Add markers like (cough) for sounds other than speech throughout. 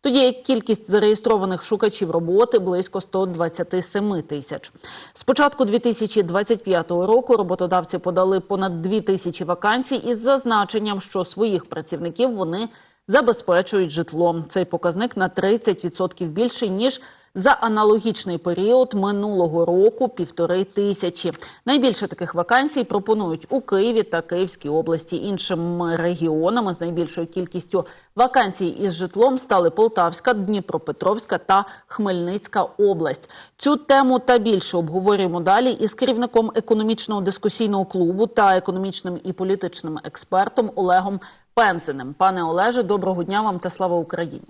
Тоді як кількість зареєстрованих шукачів роботи близько 127 тисяч. З початку 2025 року роботодавці подали понад 2 тисячі вакансій із зазначенням, що своїх працівників вони забезпечують житлом. Цей показник на 30% більший ніж за аналогічний період минулого року півтори тисячі. Найбільше таких вакансій пропонують у Києві та Київській області. Іншими регіонами з найбільшою кількістю вакансій із житлом стали Полтавська, Дніпропетровська та Хмельницька область. Цю тему та більше обговорюємо далі із керівником економічного дискусійного клубу та економічним і політичним експертом Олегом Пензеним. Пане Олеже, доброго дня вам та слава Україні.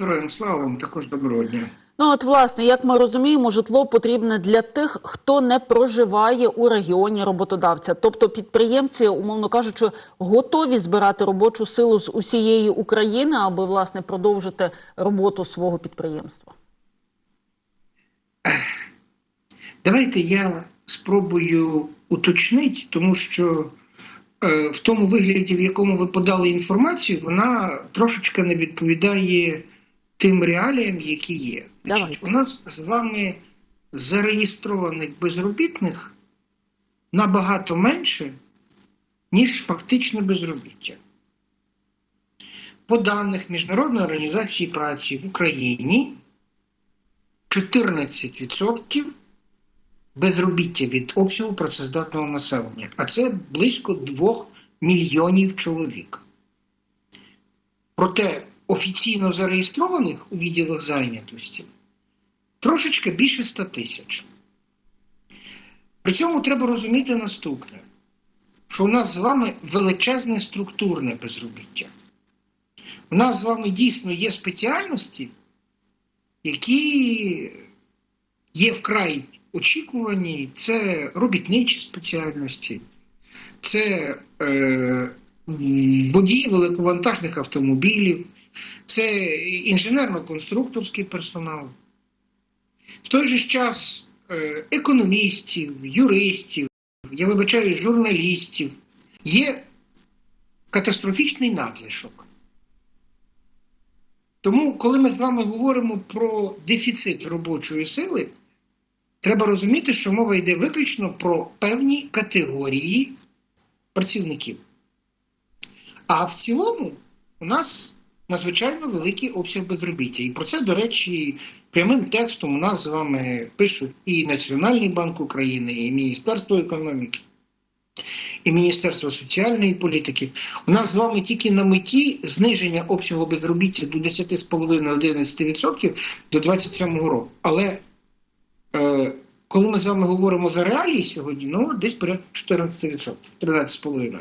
Героям слава вам також доброго дня. Ну от власне, як ми розуміємо, житло потрібне для тих, хто не проживає у регіоні роботодавця. Тобто підприємці, умовно кажучи, готові збирати робочу силу з усієї України, аби власне продовжити роботу свого підприємства. Давайте я спробую уточнити, тому що в тому вигляді, в якому ви подали інформацію, вона трошечки не відповідає тим реаліям, які є. Значить, Давайте. у нас з вами зареєстрованих безробітних набагато менше, ніж фактичне безробіття. По даних Міжнародної організації праці в Україні 14% безробіття від обсягу працездатного населення, а це близько 2 мільйонів чоловік. Проте офіційно зареєстрованих у відділах зайнятості трошечки більше 100 тисяч. При цьому треба розуміти наступне, що у нас з вами величезне структурне безробіття. У нас з вами дійсно є спеціальності, які є вкрай очікувані, це робітничі спеціальності, це е, водії великовантажних автомобілів, це інженерно-конструкторський персонал. В той же час е, економістів, юристів, я вибачаю, журналістів є катастрофічний надлишок. Тому, коли ми з вами говоримо про дефіцит робочої сили, треба розуміти, що мова йде виключно про певні категорії працівників. А в цілому у нас надзвичайно великий обсяг безробіття. І про це, до речі, прямим текстом у нас з вами пишуть і Національний банк України, і Міністерство економіки, і Міністерство соціальної політики. У нас з вами тільки на меті зниження обсягу безробіття до 10,5-11% до 27 року. Але коли ми з вами говоримо за реалії сьогодні, ну десь порядку 14%, 13,5%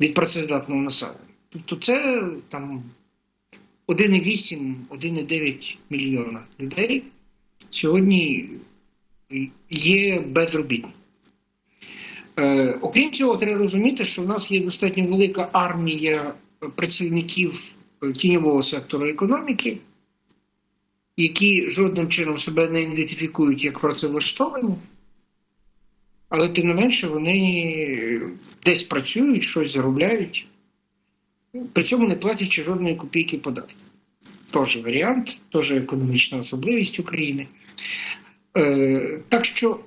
від працездатного населення. Тобто це там 1,8, 1,9 мільйона людей сьогодні є безробітні. Е, окрім цього, треба розуміти, що в нас є достатньо велика армія працівників тіньового сектору економіки, які жодним чином себе не ідентифікують як працевлаштовані, але тим не менше вони десь працюють, щось заробляють, при цьому не платячи жодної копійки податків. Теж варіант, теж економічна особливість України. Е, так що,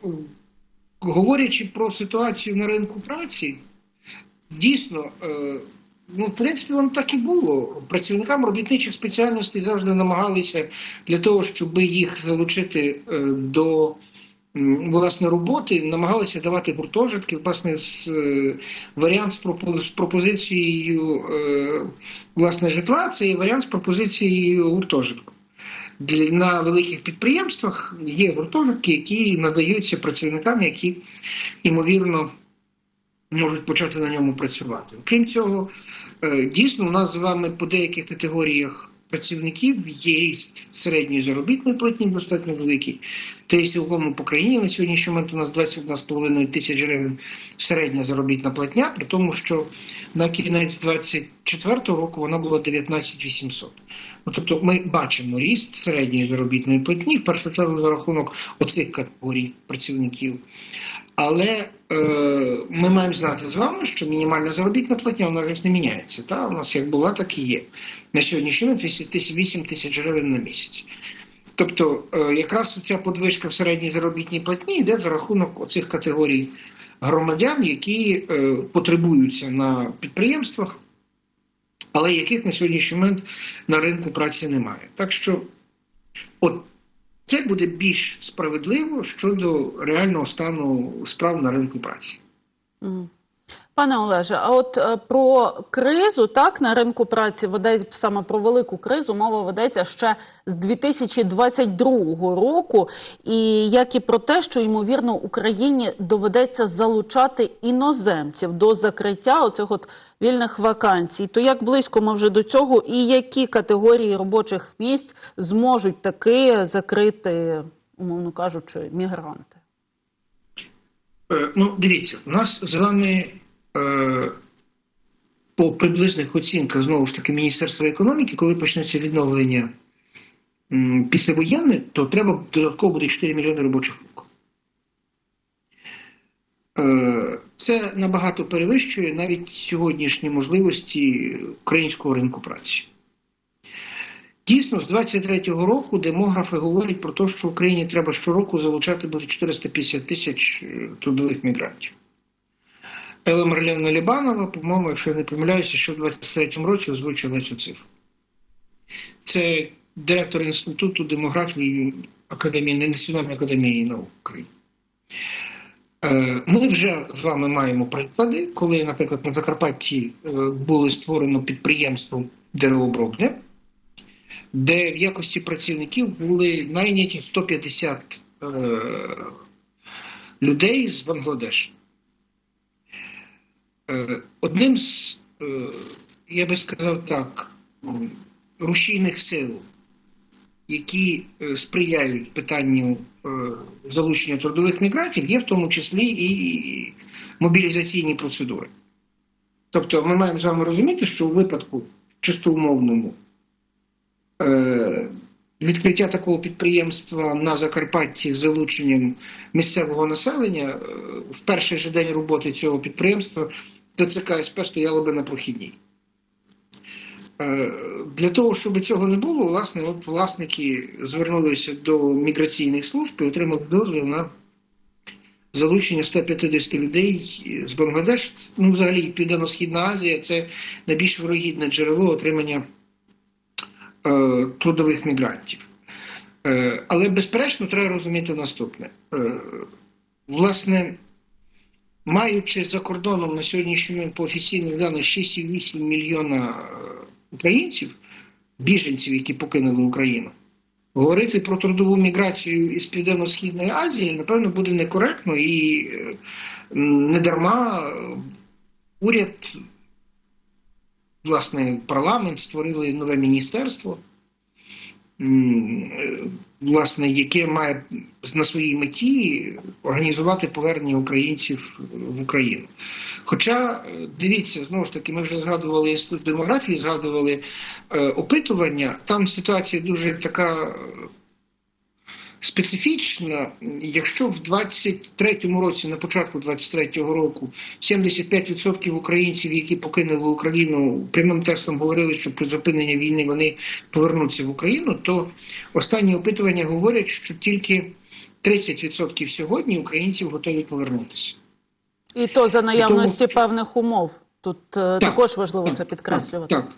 говорячи про ситуацію на ринку праці, дійсно, е, ну, в принципі, воно так і було. Працівникам робітничих спеціальностей завжди намагалися для того, щоб їх залучити е, до власне роботи, намагалися давати гуртожитки. Власне, з, е, варіант з, пропо- з пропозицією е, власне житла це є варіант з пропозицією гуртожитку. На великих підприємствах є гуртожитки, які надаються працівникам, які, ймовірно, можуть почати на ньому працювати. Окрім цього, е, дійсно, у нас з вами по деяких категоріях працівників є ріст середньої заробітної платні достатньо великий. Та й цілком по країні на сьогоднішній момент у нас 21,5 тисяч гривень середня заробітна платня, при тому, що на кінець 24 року вона була 19 800. Ну, тобто ми бачимо ріст середньої заробітної платні, в першу чергу за рахунок оцих категорій працівників. Але е, ми маємо знати з вами, що мінімальна заробітна платня вона ж не міняється. Та? У нас як була, так і є. на сьогоднішній момент 8 тисяч гривень на місяць. Тобто, е, якраз ця подвижка в середній заробітній платні йде за рахунок оцих категорій громадян, які е, потребуються на підприємствах, але яких на сьогоднішній момент на ринку праці немає. Так що, от це буде більш справедливо щодо реального стану справ на ринку праці. Мгм. Пане Олеже, а от е, про кризу так на ринку праці веде саме про велику кризу. Мова ведеться ще з 2022 року, і як і про те, що ймовірно Україні доведеться залучати іноземців до закриття оцих от вільних вакансій. То як близько ми вже до цього, і які категорії робочих місць зможуть таки закрити, умовно кажучи, мігранти? Е, Ну, дивіться, у нас з вами по приблизних оцінках знову ж таки Міністерства економіки, коли почнеться відновлення післявоєнне, то треба додатково буде 4 мільйони робочих рук. Е, Це набагато перевищує навіть сьогоднішні можливості українського ринку праці. Дійсно, з 23-го року демографи говорять про те, що Україні треба щороку залучати буде 450 тисяч е, трудових мігрантів. Елла Марлена Лібанова, по-моєму, якщо я не помиляюся, що в 23-му році озвучила цю цифру. Це директор Інституту демографії Академії Національної академії наук України. Е, Ми вже з вами маємо приклади, коли, наприклад, на Закарпатті е, було створено підприємство деревообробне, де в якості працівників були найняті 150 е, людей з Бангладешу. Е, Одним з, е, я би сказав так, рушійних сил, які е, сприяють питанню залучення трудових мігрантів, є в тому числі і мобілізаційні процедури. Тобто ми маємо з вами розуміти, що у випадку чисто умовному відкриття такого підприємства на Закарпатті з залученням місцевого населення в перший же день роботи цього підприємства ТЦК СП стояло би на прохідній. Е, Для того, щоб цього не було, власне, от власники звернулися до міграційних служб і отримали дозвіл на залучення 150 людей з Бангладеш. Ну, взагалі, Південно-Східна Азія це найбільш вирогідне джерело отримання е, трудових мігрантів. Е, але, безперечно, треба розуміти наступне. Е, власне, маючи за кордоном на сьогоднішній момент по офіційних даних 6,8 мільйона е, українців, біженців, які покинули Україну, говорити про трудову міграцію із Південно-Східної Азії, напевно, буде некоректно і е, недарма е, уряд, власне, парламент створили нове міністерство, власне, яке має на своїй меті організувати повернення українців в Україну. Хоча, е, дивіться, знову ж таки, ми вже згадували інститут демографії, згадували е, опитування. Там ситуація дуже така специфічна. Якщо в 23-му році, на початку 23-го року, 75% українців, які покинули Україну, прямим текстом говорили, що при зупиненні війни вони повернуться в Україну, то останні опитування говорять, що тільки 30% сьогодні українців готові повернутися. І то за наявності тому що- певних умов. Тут е, також важливо це підкреслювати. Так, так.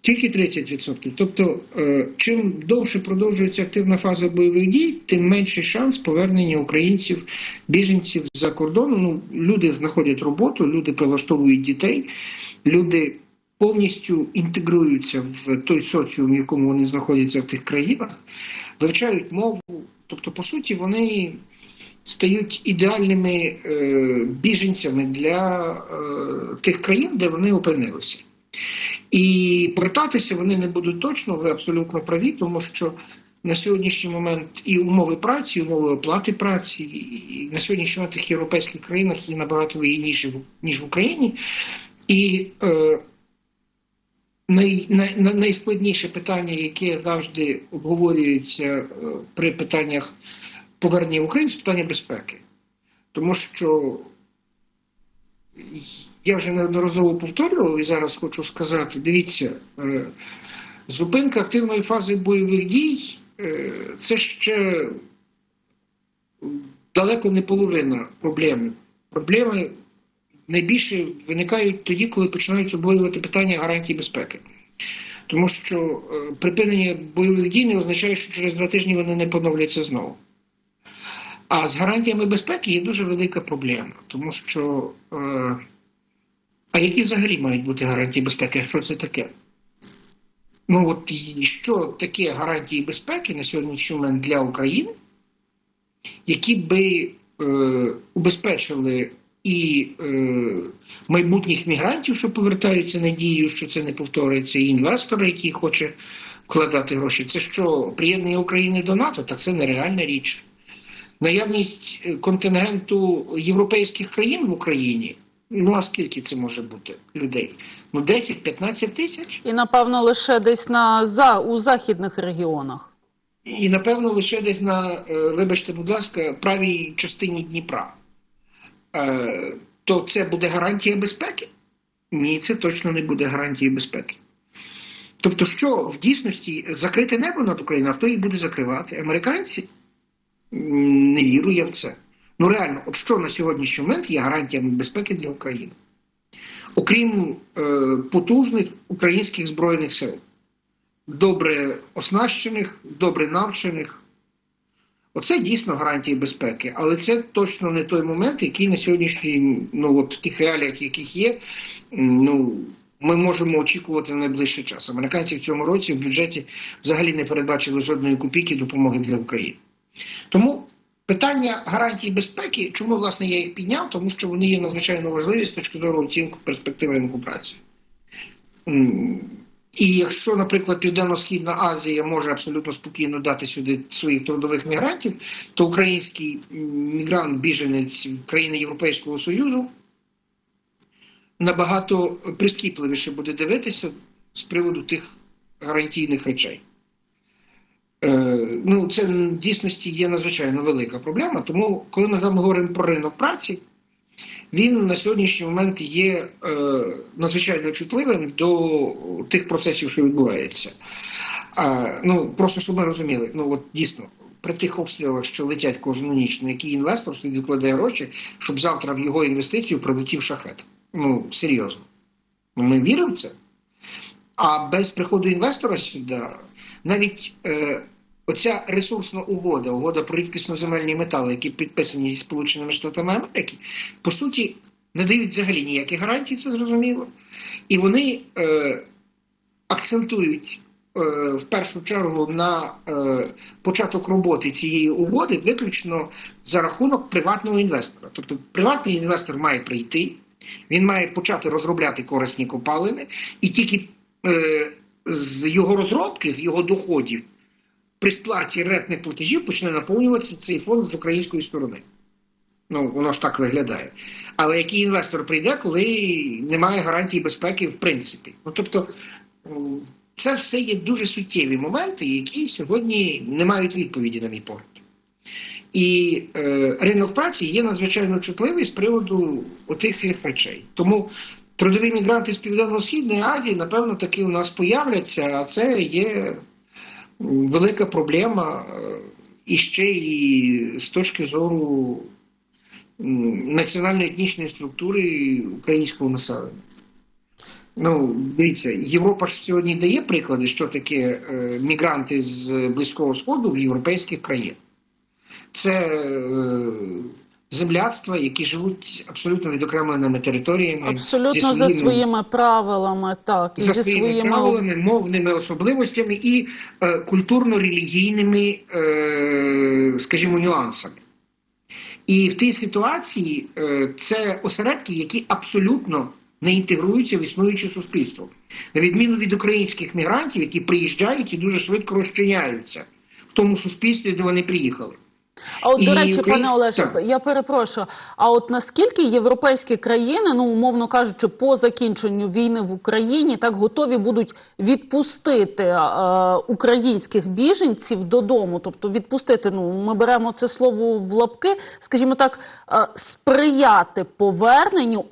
Тільки 30%. Тобто, е, чим довше продовжується активна фаза бойових дій, тим менший шанс повернення українців, біженців за кордону. Ну, люди знаходять роботу, люди прилаштовують дітей, люди повністю інтегруються в той соціум, в якому вони знаходяться в тих країнах, вивчають мову. Тобто, по суті, вони стають ідеальними е, біженцями для е, тих країн, де вони опинилися. І повертатися вони не будуть точно, ви абсолютно праві, тому що на сьогоднішній момент і умови праці, і умови оплати праці, і на сьогоднішній момент в тих європейських країнах є набагато вигідніші, ніж в Україні. І е, най, най, най- найскладніше питання, яке завжди обговорюється е, при питаннях повернення в Україну, це питання безпеки. Тому що я вже неодноразово повторював і зараз хочу сказати: дивіться, е, Зупинка активної фази бойових дій е, це ще далеко не половина проблеми. Проблеми найбільше виникають тоді, коли починають обговорювати питання гарантій безпеки. Тому що е, припинення бойових дій не означає, що через два тижні вони не поновляться знову. А з гарантіями безпеки є дуже велика проблема, тому що е, а які взагалі мають бути гарантії безпеки? Що це таке? Ну от що таке гарантії безпеки на сьогоднішній момент для України, які би е, убезпечили і е, майбутніх мігрантів, що повертаються надією, що це не повториться, і інвестора, який хоче вкладати гроші. Це що, приєднання України до НАТО? Так це нереальна річ. Наявність е, контингенту європейських країн в Україні. Ну а скільки це може бути людей? Ну 10-15 тисяч? І напевно лише десь на за у західних регіонах. І напевно лише десь на, е, вибачте, будь ласка, правій частині Дніпра. Е, То це буде гарантія безпеки? Ні, це точно не буде гарантією безпеки. Тобто, що в дійсності закрите небо над Україною, а хто їх буде закривати? Американці? Не вірю я в це. Ну реально, от що на сьогоднішній момент є гарантіями безпеки для України? Окрім е, потужних українських збройних сил, добре оснащених, добре навчених. Оце дійсно гарантії безпеки, але це точно не той момент, який на сьогоднішній, ну от в тих реаліях, яких є, ну ми можемо очікувати в найближчий час. Американці в цьому році в бюджеті взагалі не передбачили жодної копійки допомоги для України. Тому питання гарантій безпеки, чому власне я їх підняв? Тому що вони є надзвичайно важливі з точки зору оцінки перспектив ринку праці. І якщо, наприклад, Південно-Східна Азія може абсолютно спокійно дати сюди своїх трудових мігрантів, то український мігрант, біженець в країни Європейського Союзу набагато прискіпливіше буде дивитися з приводу тих гарантійних речей. Е, ну, це в дійсності є надзвичайно велика проблема. Тому, коли ми з говоримо про ринок праці, він на сьогоднішній момент є е, надзвичайно чутливим до тих процесів, що відбуваються. А, ну, просто щоб ми розуміли, ну от дійсно, при тих обстрілах, що летять кожну ніч, на який інвестор сидить вкладає гроші, щоб завтра в його інвестицію прилетів шахет. Ну, серйозно. Ну, ми віримо в це. А без приходу інвестора сюди навіть е, оця ресурсна угода, угода про рідкісно-земельні метали, які підписані зі Сполученими Штатами Америки, по суті, не дають взагалі ніяких гарантій, це зрозуміло. І вони е, акцентують е, в першу чергу на е, початок роботи цієї угоди виключно за рахунок приватного інвестора. Тобто приватний інвестор має прийти, він має почати розробляти корисні копалини, і тільки з його розробки, з його доходів, при сплаті рентних платежів почне наповнюватися цей фонд з української сторони. Ну, воно ж так виглядає. Але який інвестор прийде, коли немає гарантії безпеки, в принципі. Ну тобто, це все є дуже суттєві моменти, які сьогодні не мають відповіді, на мій погляд. І е, ринок праці є надзвичайно чутливий з приводу отих речей. Тому трудові мігранти з Південно-Східної Азії, напевно, таки у нас появляться, а це є велика проблема е, і ще і з точки зору національно-етнічної структури українського населення. Ну, дивіться, Європа ж сьогодні дає приклади, що таке е, мігранти з Близького Сходу в європейських країнах. Це е, земляцтва, які живуть абсолютно відокремленими територіями. Абсолютно за своїми правилами, так і за зі своїми своїми правилами, мовними особливостями і е, культурно-релігійними, е, скажімо, нюансами. І в тій ситуації е, це осередки, які абсолютно не інтегруються в існуюче суспільство. На відміну від українських мігрантів, які приїжджають і дуже швидко розчиняються в тому суспільстві, де вони приїхали. А от, до І речі, пане Олеже, я перепрошую. А от наскільки європейські країни, ну умовно кажучи, по закінченню війни в Україні так готові будуть відпустити е, українських біженців додому? Тобто відпустити, ну ми беремо це слово в лапки, скажімо так, е, сприяти поверненню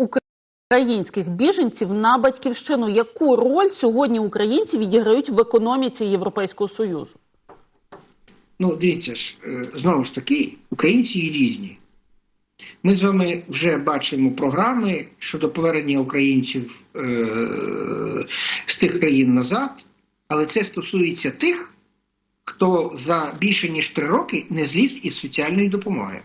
українських біженців на батьківщину. Яку роль сьогодні українці відіграють в економіці Європейського союзу? Ну, дивіться ж, е, знову ж таки, українці є різні. Ми з вами вже бачимо програми щодо повернення українців е- з тих країн назад, але це стосується тих, хто за більше ніж три роки не зліз із соціальної допомоги.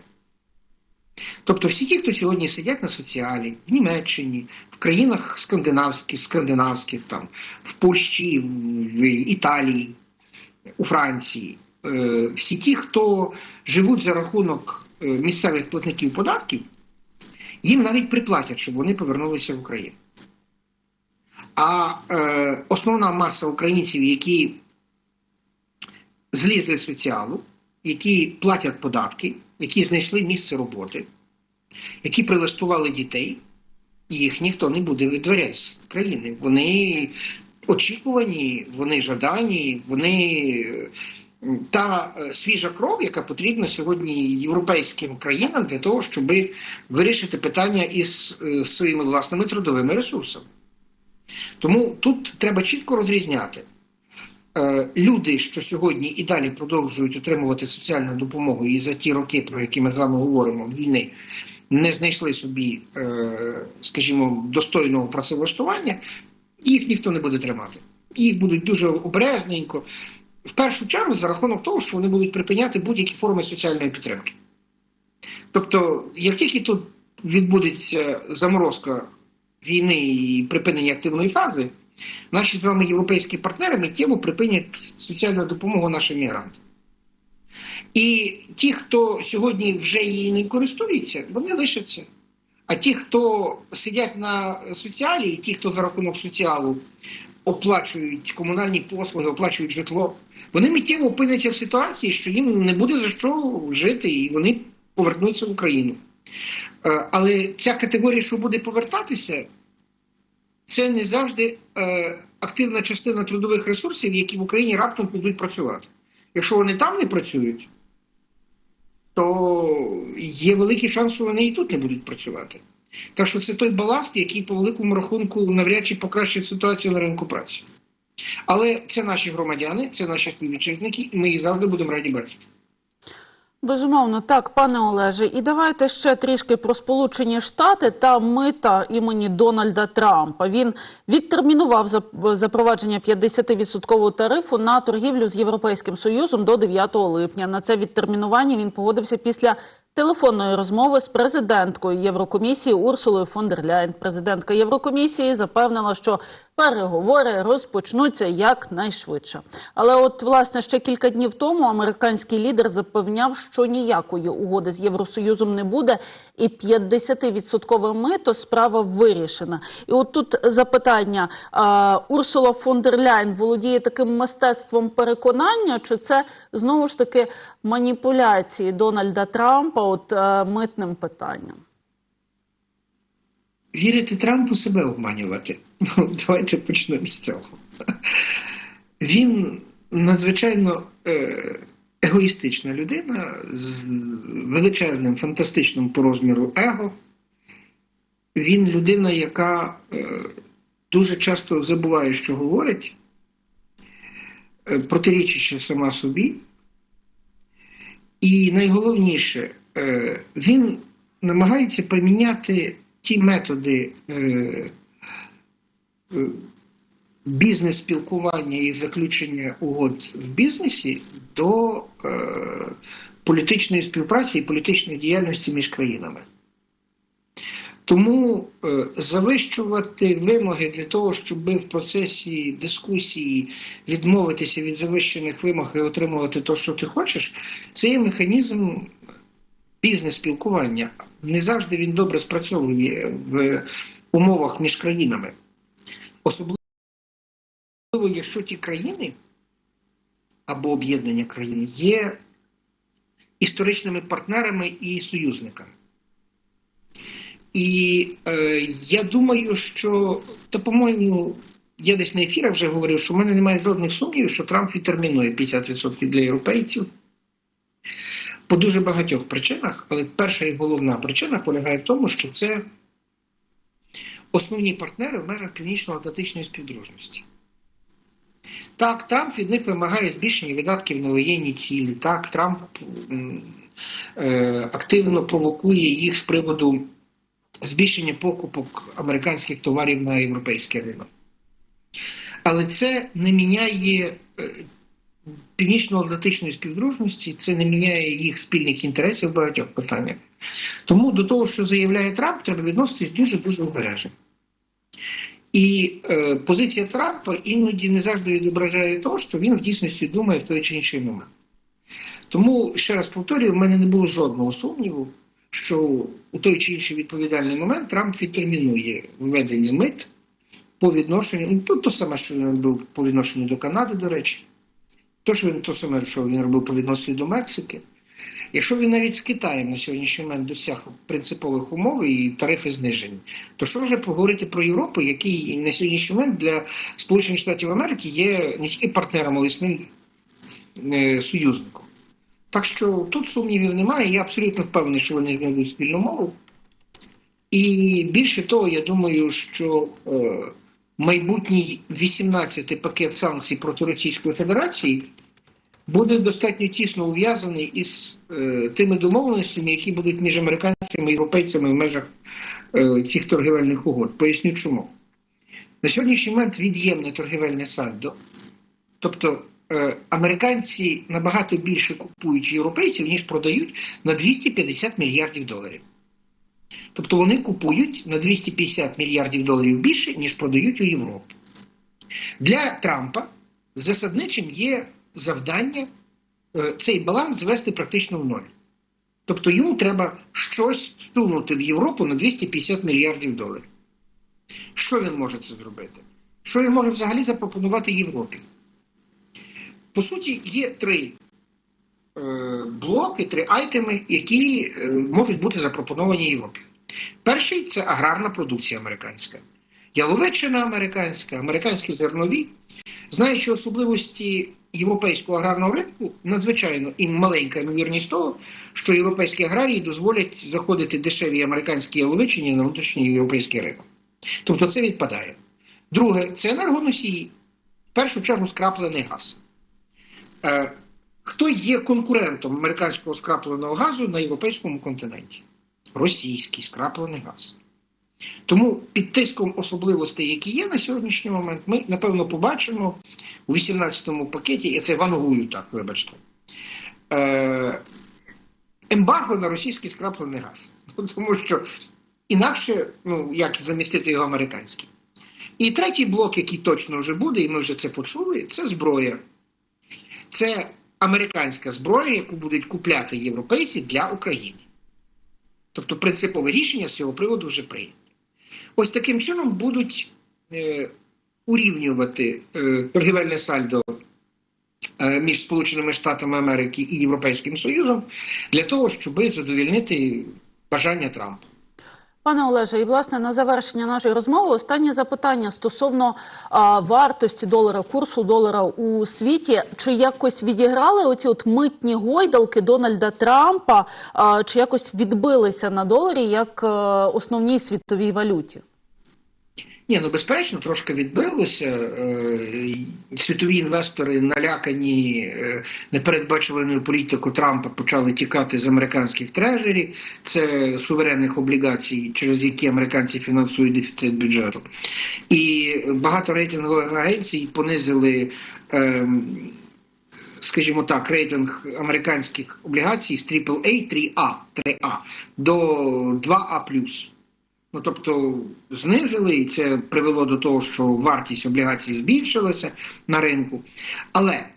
Тобто всі ті, хто сьогодні сидять на соціалі, в Німеччині, в країнах скандинавських, скандинавських там, в Польщі, в Італії, у Франції, всі ті, хто живуть за рахунок е, місцевих платників податків, їм навіть приплатять, щоб вони повернулися в Україну. А е, основна маса українців, які злізли з соціалу, які платять податки, які знайшли місце роботи, які прилаштували дітей, їх ніхто не буде видворяти з країни. Вони очікувані, вони жадані, вони е, та е, свіжа кров, яка потрібна сьогодні європейським країнам для того, щоб вирішити питання із е, своїми власними трудовими ресурсами. Тому тут треба чітко розрізняти. Е, Люди, що сьогодні і далі продовжують отримувати соціальну допомогу, і за ті роки, про які ми з вами говоримо, війни, не знайшли собі, скажімо, достойного працевлаштування, їх ніхто не буде тримати. Їх будуть дуже обережненько, в першу чергу за рахунок того, що вони будуть припиняти будь-які форми соціальної підтримки. Тобто, як тільки тут відбудеться заморозка війни і припинення активної фази, наші з вами європейські партнери миттєво припинять соціальну допомогу нашим мігрантам. І ті, хто сьогодні вже її не користується, вони лишаться. А ті, хто сидять на соціалі, і ті, хто за рахунок соціалу оплачують комунальні послуги, оплачують житло, вони миттєво опиняться в ситуації, що їм не буде за що жити, і вони повернуться в Україну. Е, Але ця категорія, що буде повертатися, це не завжди е, активна частина трудових ресурсів, які в Україні раптом підуть працювати. Якщо вони там не працюють, то є великий шанс, що вони і тут не будуть працювати. Так що це той баласт, який по великому рахунку навряд чи покращить ситуацію на ринку праці. Але це наші громадяни, це наші співвітчизники, і ми їх завжди будемо раді бачити. Безумовно, так, пане Олеже, і давайте ще трішки про Сполучені Штати та мита імені Дональда Трампа. Він відтермінував зап- запровадження 50% тарифу на торгівлю з Європейським Союзом до 9 липня. На це відтермінування він погодився після телефонної розмови з президенткою Єврокомісії Урсулою фон дер Ляйн. Президентка Єврокомісії запевнила, що переговори розпочнуться якнайшвидше. Але, от власне, ще кілька днів тому американський лідер запевняв, що ніякої угоди з Євросоюзом не буде, і 50% мито справа вирішена. І от тут запитання: а, Урсула фон дер Ляйн володіє таким мистецтвом переконання, чи це знову ж таки маніпуляції Дональда Трампа от е, митним питанням? Вірити Трампу себе обманювати. (laughs) Ну, давайте почнемо з цього. Він надзвичайно е, егоїстична людина з величезним, фантастичним по розміру его. Він людина, яка е, дуже часто забуває, що говорить, е, протирічачи сама собі. І найголовніше, він намагається приміняти ті методи е, е, бізнес-спілкування і заключення угод в бізнесі до е, політичної співпраці і політичної діяльності між країнами. Тому завищувати вимоги для того, щоб в процесі дискусії відмовитися від завищених вимог і отримувати те, що ти хочеш, це є механізм бізнес-спілкування. Не завжди він добре спрацьовує в умовах між країнами. Особливо, якщо ті країни або об'єднання країн є історичними партнерами і союзниками. І е, я думаю, що, та, по-моєму, я десь на ефірах вже говорив, що в мене немає жодних сумнівів, що Трамп відтермінує 50% для європейців по дуже багатьох причинах, але перша і головна причина полягає в тому, що це основні партнери в межах північно-атлантичної співдружності. Так, Трамп від них вимагає збільшення видатків на воєнні цілі. Так, Трамп е, активно провокує їх з приводу збільшення покупок американських товарів на європейський ринок. Але це не міняє е, північно-атлантичної співдружності, це не міняє їх спільних інтересів в багатьох питаннях. Тому до того, що заявляє Трамп, треба відноситись дуже-дуже обережно. І е, позиція Трампа іноді не завжди відображає того, що він в дійсності думає в той чи інший момент. Тому, ще раз повторюю, в мене не було жодного сумніву, що у той чи інший відповідальний момент Трамп відтермінує введення мит по відношенню, ну, то, саме, що він робив по відношенню до Канади, до речі, то, що він, то саме, що він робив по відношенню до Мексики. Якщо він навіть з Китаєм на сьогоднішній момент досяг принципових умов і тарифи знижені, то що вже поговорити про Європу, який на сьогоднішній момент для Сполучених Штатів Америки є не тільки партнером, але існим е, союзником. Так що тут сумнівів немає, я абсолютно впевнений, що вони знайдуть спільну мову. І більше того, я думаю, що е, майбутній 18-й пакет санкцій проти Російської Федерації буде достатньо тісно ув'язаний із е, тими домовленостями, які будуть між американцями і європейцями в межах е, цих торгівельних угод. Поясню чому. На сьогоднішній момент від'ємне торгівельне сальдо, тобто е, американці набагато більше купують європейців, ніж продають на 250 мільярдів доларів. Тобто вони купують на 250 мільярдів доларів більше, ніж продають у Європі. Для Трампа засадничим є завдання е, цей баланс звести практично в ноль. Тобто йому треба щось всунути в Європу на 250 мільярдів доларів. Що він може це зробити? Що він може взагалі запропонувати Європі? По суті, є три блоки, три айтеми, які е, можуть бути запропоновані Європі. Перший це аграрна продукція американська. Яловичина американська, американські зернові. Знаючи особливості європейського аграрного ринку, надзвичайно і маленька ймовірність того, що європейські аграрії дозволять заходити дешеві американські яловичині на внутрішній європейський ринок. Тобто це відпадає. Друге, це енергоносії, в першу чергу скраплений газ. Хто є конкурентом американського скрапленого газу на європейському континенті? Російський скраплений газ. Тому під тиском особливостей, які є на сьогоднішній момент, ми напевно побачимо у 18-му пакеті, я це вангую так, вибачте, е, ембарго на російський скраплений газ. Ну, Тому що інакше, ну, як замістити його американським. І третій блок, який точно вже буде, і ми вже це почули, це зброя. Це американська зброя, яку будуть купляти європейці для України. Тобто принципове рішення з цього приводу вже прийнято. Ось таким чином будуть е, урівнювати е, торгівельне сальдо е, між Сполученими Штатами Америки і Європейським Союзом для того, щоб задовільнити бажання Трампа. Пане Олеже, і власне на завершення нашої розмови останнє запитання стосовно а, вартості долара, курсу долара у світі. Чи якось відіграли оці от митні гойдалки Дональда Трампа, а, чи якось відбилися на доларі як а, основній світовій валюті? Ні, ну безперечно, трошки відбилося. Світові інвестори налякані непередбачуваною політикою Трампа почали тікати з американських трежерів. Це суверенних облігацій, через які американці фінансують дефіцит бюджету. І багато рейтингових агенцій понизили. Скажімо так, рейтинг американських облігацій з AAA 3А 3А до 2А+. Ну, тобто знизили, і це привело до того, що вартість облігацій збільшилася на ринку. Але,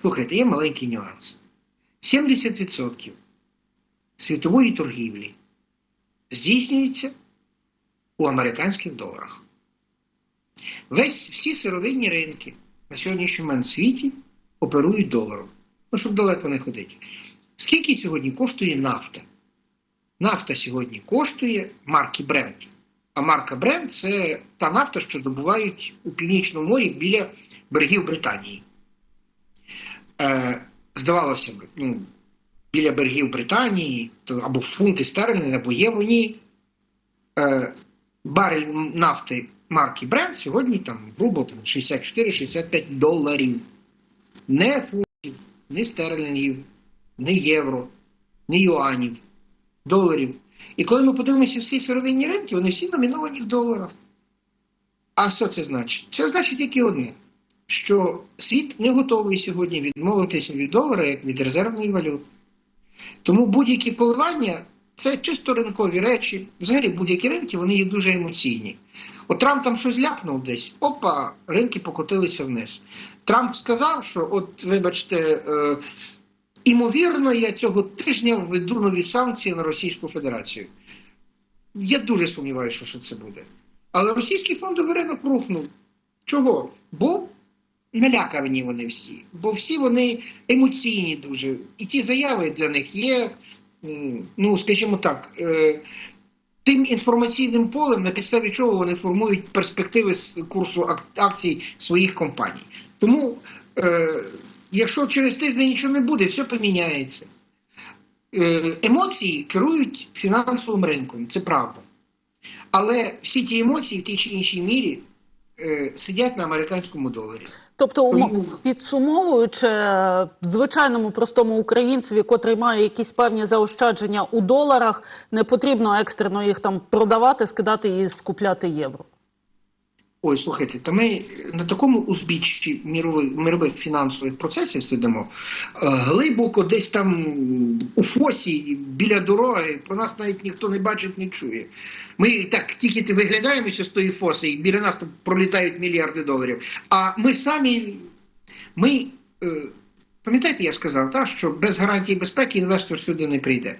слухайте, є маленький нюанс. 70% світової торгівлі здійснюється у американських доларах. Весь всі сировинні ринки на сьогоднішній момент в світі оперують доларом. Ну, щоб далеко не ходити. Скільки сьогодні коштує нафта? Нафта сьогодні коштує марки Бренд. А марка Бренд це та нафта, що добувають у Північному морі біля берегів Британії. Е, Здавалося б, ну, біля берегів Британії, то або фунти стерлінги, або євро, ні. Е, барель нафти марки Brent сьогодні там грубо там, 64-65 доларів. Не фунтів, не стерлінгів, не євро, не юанів, доларів. І коли ми подивимося всі сировинні ринки, вони всі номіновані в доларах. А що це значить? Це значить тільки одне: що світ не готовий сьогодні відмовитися від долара як від резервної валюти. Тому будь-які коливання це чисто ринкові речі. Взагалі будь-які ринки вони є дуже емоційні. От Трамп там щось ляпнув десь, опа, ринки покотилися вниз. Трамп сказав, що, от, вибачте, е, імовірно, я цього тижня введу нові санкції на Російську Федерацію. Я дуже сумніваюся, що це буде. Але російський фондовий ринок рухнув. Чого? Бо налякані вони всі. Бо всі вони емоційні дуже. І ті заяви для них є, ну, скажімо так, е, тим інформаційним полем, на підставі чого вони формують перспективи курсу акцій своїх компаній. Тому, е, якщо через тиждень нічого не буде, все поміняється. Е, емоції керують фінансовим ринком, це правда. Але всі ті емоції в тій чи іншій мірі е, сидять на американському доларі. Тобто, підсумовуючи звичайному простому українцеві, котрий має якісь певні заощадження у доларах, не потрібно екстрено їх там продавати, скидати і скупляти євро. Ой, слухайте, та ми на такому узбіччі мірових, мирових фінансових процесів сидимо е, глибоко десь там у фосі біля дороги. Про нас навіть ніхто не бачить, не чує. Ми так тільки виглядаємося з тої фоси, і біля нас пролітають мільярди доларів. А ми самі, ми е, пам'ятаєте, я сказав, та, що без гарантії безпеки інвестор сюди не прийде.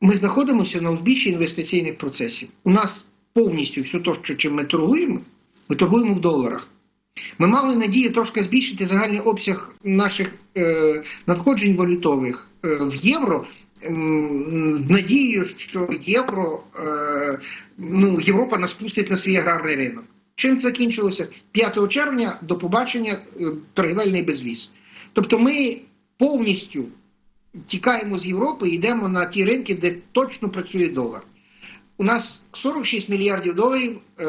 Ми знаходимося на узбіччі інвестиційних процесів. У нас повністю все те, що чим ми торгуємо, ми торгуємо в доларах. Ми мали надію трошки збільшити загальний обсяг наших е, надходжень валютових е, в євро. з Надією, що євро, е, ну, Європа нас пустить на свій аграрний ринок. Чим закінчилося? 5 червня до побачення е, торгівельний безвіз. Тобто ми повністю тікаємо з Європи і йдемо на ті ринки, де точно працює долар. У нас 46 мільярдів доларів е,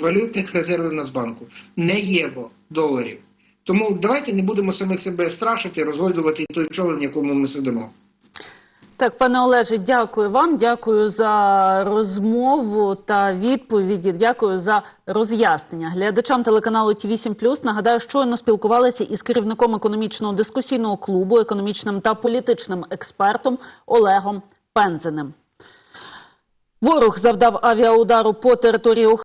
валютних резервів Нацбанку, не євро, доларів. Тому давайте не будемо самих себе страшити, розгойдувати той човен, якому ми сидимо. Так, пане Олеже, дякую вам. Дякую за розмову та відповіді. Дякую за роз'яснення. Глядачам телеканалу Ті 8 нагадаю, щойно спілкувалися із керівником економічного дискусійного клубу, економічним та політичним експертом Олегом Пензеним. Ворог завдав авіаудару по території